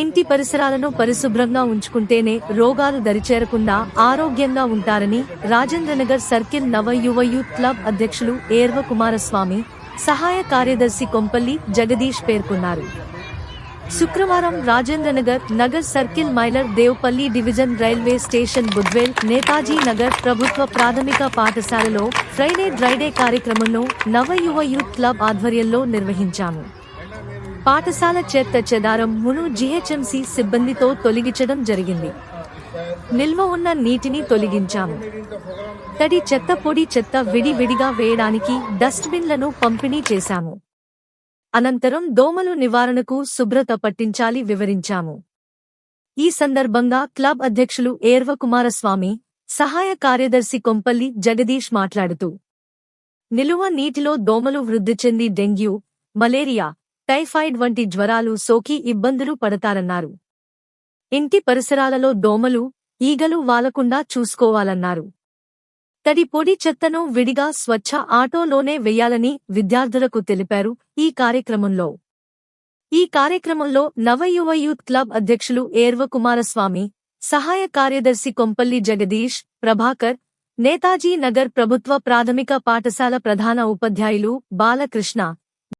ఇంటి పరిసరాలను పరిశుభ్రంగా ఉంచుకుంటేనే రోగాలు దరిచేరకుండా ఆరోగ్యంగా ఉంటారని రాజేంద్రనగర్ సర్కిల్ నవ యువ యూత్ క్లబ్ అధ్యక్షులు ఏర్వ కుమారస్వామి సహాయ కార్యదర్శి కొంపల్లి జగదీష్ పేర్కొన్నారు. శుక్రవారం Rajendranagar Nagar circle Mylardevpally division railway station Budvel Netaji Nagar ప్రభుత్వ ప్రాథమిక పాఠశాలలో ఫ్రైడే డ్రైడే కార్యక్రమంలో నవ యువ యూత్ క్లబ్ ఆధ్వర్యంలో నిర్వహించాము. పాఠశాల చెత్త చెదారం మును జీహెచ్ఎంసీ సిబ్బందితో తొలగించడం జరిగింది. నిల్వ ఉన్న నీటిని తొలగించాము. తడి చెత్త పొడి చెత్త విడివిడిగా వేయడానికి డస్ట్బిన్లను పంపిణీ చేశాము. అనంతరం దోమలు నివారణకు శుభ్రత పట్టించాలి వివరించాము. ఈ సందర్భంగా క్లబ్ అధ్యక్షులు ఏర్వ కుమారస్వామి సహాయ కార్యదర్శి కొంపల్లి జగదీష్ మాట్లాడుతూ నిలువ నీటిలో దోమలు వృద్ధి చెంది డెంగ్యూ మలేరియా టైఫాయిడ్ వంటి జ్వరాలు సోకి ఇబ్బందులు పడతారన్నారు. ఇంటి పరిసరాలలో దోమలు ఈగలు వాలకుండా చూసుకోవాలన్నారు. తడి పొడి చెత్తను విడిగా స్వచ్ఛ ఆటోలోనే వెయ్యాలని విద్యార్థులకు తెలిపారు ఈ కార్యక్రమంలో. ఈ కార్యక్రమంలో నవయువ యూత్ క్లబ్ అధ్యక్షులు ఏర్వ కుమారస్వామి సహాయ కార్యదర్శి కొంపల్లి జగదీష్ ప్రభాకర్ నేతాజీ నగర్ ప్రభుత్వ ప్రాథమిక పాఠశాల ప్రధాన ఉపాధ్యాయులు బాలకృష్ణ